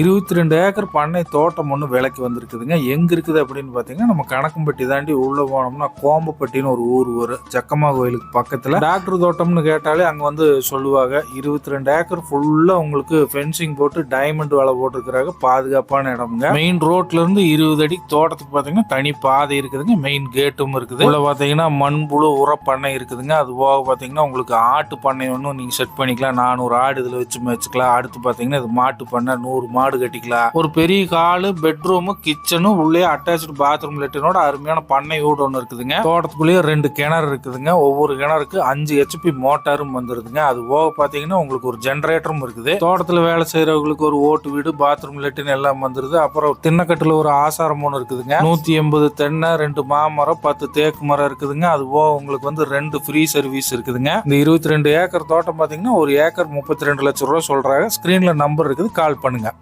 இருபத்தி ரெண்டு ஏக்கர் பண்ணை தோட்டம் ஒன்று விலைக்கு வந்திருக்குதுங்க. எங்கே இருக்குது அப்படின்னு பார்த்தீங்கன்னா நம்ம கணக்கம்பட்டி தாண்டி உள்ளே போனோம்னா கோம்பப்பட்டின்னு ஒரு ஊர் வரும் ஜக்கம்மா கோயிலுக்கு பக்கத்தில். டாக்டர் தோட்டம்னு கேட்டாலே அங்கே வந்து சொல்லுவாங்க இருபத்தி ரெண்டு ஏக்கர் ஃபுல்லாக உங்களுக்கு ஃபென்சிங் போட்டு டைமண்ட் வேலை போட்டிருக்கிறாங்க. பாதுகாப்பான இடம்ங்க. மெயின் ரோட்லேருந்து இருபது அடி தோட்டத்துக்கு பார்த்தீங்கன்னா தனி பாதை இருக்குதுங்க. மெயின் கேட்டும் இருக்குது. உள்ள பார்த்தீங்கன்னா மண்புழு உரப்பண்ணை இருக்குதுங்க. அது போக பார்த்தீங்கன்னா உங்களுக்கு ஆட்டு பண்ணை ஒன்றும் நீங்கள் செட் பண்ணிக்கலாம். நானூறு ஆடு இதில் வச்சு மேய்ச்சிக்கலாம். அடுத்து பார்த்தீங்கன்னா இது மாட்டு பண்ணை நூறு மாடு கட்டிக்கலாம். ஒரு பெரிய காலு பெட்ரூமு கிச்சனும் உள்ளே அட்டாச்சு பாத்ரூம் லெட்டினோட அருமையான பண்ணை வீடு ஒன்று இருக்குதுங்க. தோட்டத்துக்குள்ளேயே ரெண்டு கிணறு இருக்குதுங்க. ஒவ்வொரு கிணறுக்கு அஞ்சு ஹெச்பி மோட்டாரும் வந்துருதுங்க. அது போக பார்த்தீங்கன்னா உங்களுக்கு ஒரு ஜென்ரேட்டரும் இருக்குது. தோட்டத்தில் வேலை செய்யறவங்களுக்கு ஒரு ஓட்டு வீடு பாத்ரூம் லெட்டின் எல்லாம் வந்துருது. அப்புறம் தின்னக்கட்டில் ஒரு ஆசாரம் ஒன்று இருக்குதுங்க. நூற்றி எண்பது தென்னை ரெண்டு மாமரம் பத்து தேக்கு மரம் இருக்குதுங்க. அது போக உங்களுக்கு வந்து ரெண்டு ஃப்ரீ சர்வீஸ் இருக்குதுங்க. இந்த இருபத்தி ரெண்டு ஏக்கர் தோட்டம் பார்த்தீங்கன்னா ஒரு ஏக்கர் முப்பத்தி ரெண்டு லட்சம் ரூபா சொல்கிறாங்க ஸ்க்ரீனில் நம்பர் இருக்குது. கால் பண்ணுங்கள்